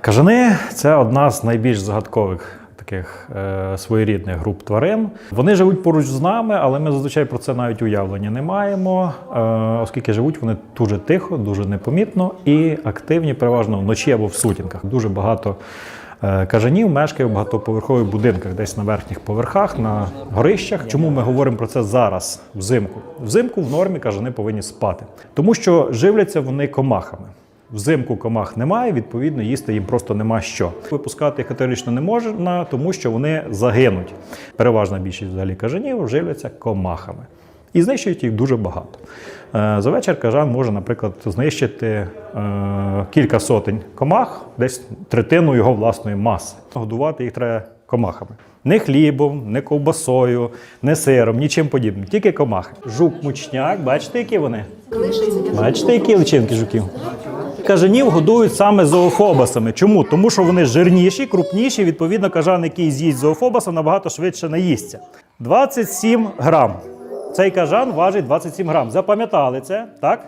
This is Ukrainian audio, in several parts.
Кажани це одна з найбільш загадкових таких е, своєрідних груп тварин. Вони живуть поруч з нами, але ми зазвичай про це навіть уявлення не маємо, е, оскільки живуть вони дуже тихо, дуже непомітно і активні, переважно вночі або в сутінках. Дуже багато. е, Кажанів мешкає в багатоповерхових будинках, десь на верхніх поверхах, на горищах. Чому ми говоримо про це зараз, взимку? Взимку в нормі кажани повинні спати, тому що живляться вони комахами. Взимку комах немає, відповідно, їсти їм просто нема що. Випускати їх категорично не можна, тому що вони загинуть. Переважна більшість взагалі кажанів живляться комахами. І знищують їх дуже багато. Е, За вечір кажан може, наприклад, знищити е, кілька сотень комах, десь третину його власної маси. Годувати їх треба комахами. Не хлібом, не ковбасою, не сиром, нічим подібним, тільки комахи. Жук-мучняк, бачите, які вони? Бачите, які личинки жуків? Кажанів годують саме зоофобасами. Чому? Тому що вони жирніші, крупніші. Відповідно, кажан, який з'їсть зоофобаса, набагато швидше наїсться. 27 грам. Цей кажан важить 27 грам. Запам'ятали це, так?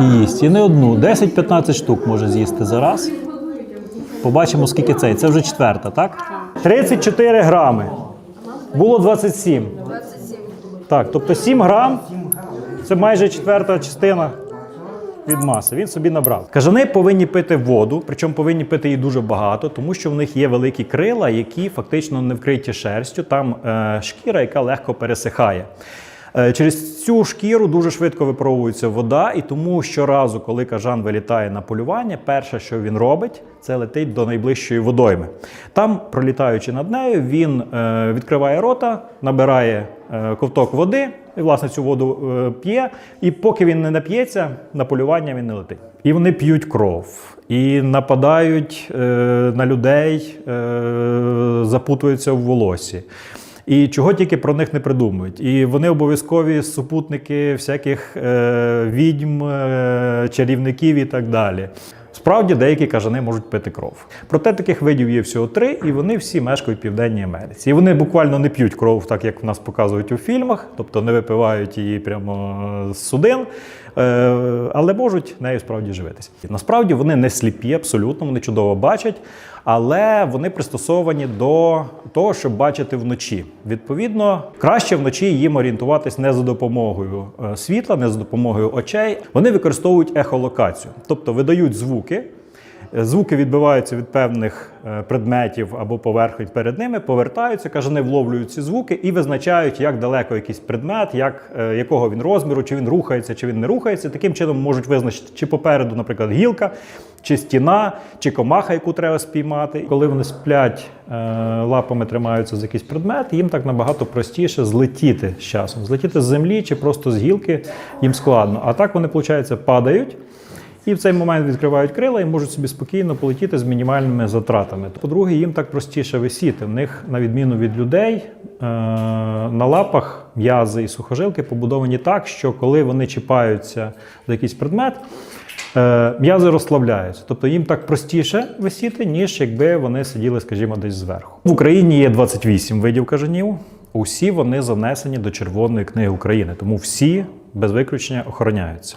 Їсть. І не одну. 10-15 штук може з'їсти за раз. Побачимо, скільки цей. Це вже четверта, так? 34 грами. Було 27. 27. Так, тобто 7 грам це майже четверта частина від маси. Він собі набрав. Кажани повинні пити воду, причому повинні пити її дуже багато, тому що в них є великі крила, які фактично не вкриті шерстю. Там е, шкіра, яка легко пересихає. Е, Через цю шкіру дуже швидко випаровується вода, і тому щоразу, коли кажан вилітає на полювання, перше, що він робить, це летить до найближчої водойми. Там, пролітаючи над нею, він е, відкриває рота, набирає е, ковток води, і власне цю воду п'є. І поки він не нап'ється, на полювання він не летить. І вони п'ють кров, і нападають е, на людей, е, запутуються в волосі. І чого тільки про них не придумують. І вони обов'язкові супутники всяких е, відьм, е, чарівників і так далі. Справді деякі кажани можуть пити кров. Проте таких видів є всього три, і вони всі мешкають в Південній Америці. І вони буквально не п'ють кров, так як в нас показують у фільмах, тобто не випивають її прямо з судин, е, але можуть нею справді живитися. Насправді вони не сліпі, абсолютно, вони чудово бачать, але вони пристосовані до того, щоб бачити вночі. Відповідно, краще вночі їм орієнтуватись не за допомогою е, світла, не за допомогою очей. Вони використовують ехолокацію, тобто видають звуки. Звуки відбиваються від певних е, предметів або поверхонь перед ними, повертаються, кажани вловлюють ці звуки і визначають, як далеко якийсь предмет, як, е, якого він розміру, чи він рухається, чи він не рухається. Таким чином можуть визначити, чи попереду, наприклад, гілка, чи стіна, чи комаха, яку треба спіймати. Коли вони сплять, е, лапами тримаються за якийсь предмет, їм так набагато простіше злетіти з часом. Злетіти з землі чи просто з гілки їм складно. А так вони, виходить, падають. І в цей момент відкривають крила і можуть собі спокійно полетіти з мінімальними затратами. По-друге, їм так простіше висіти. В них, на відміну від людей, е, на лапах м'язи і сухожилки побудовані так, що коли вони чіпаються за якийсь предмет, е, м'язи розслабляються. Тобто їм так простіше висіти, ніж якби вони сиділи, скажімо, десь зверху. В Україні є 28 видів кажанів. Усі вони занесені до Червоної книги України, тому всі без виключення охороняються.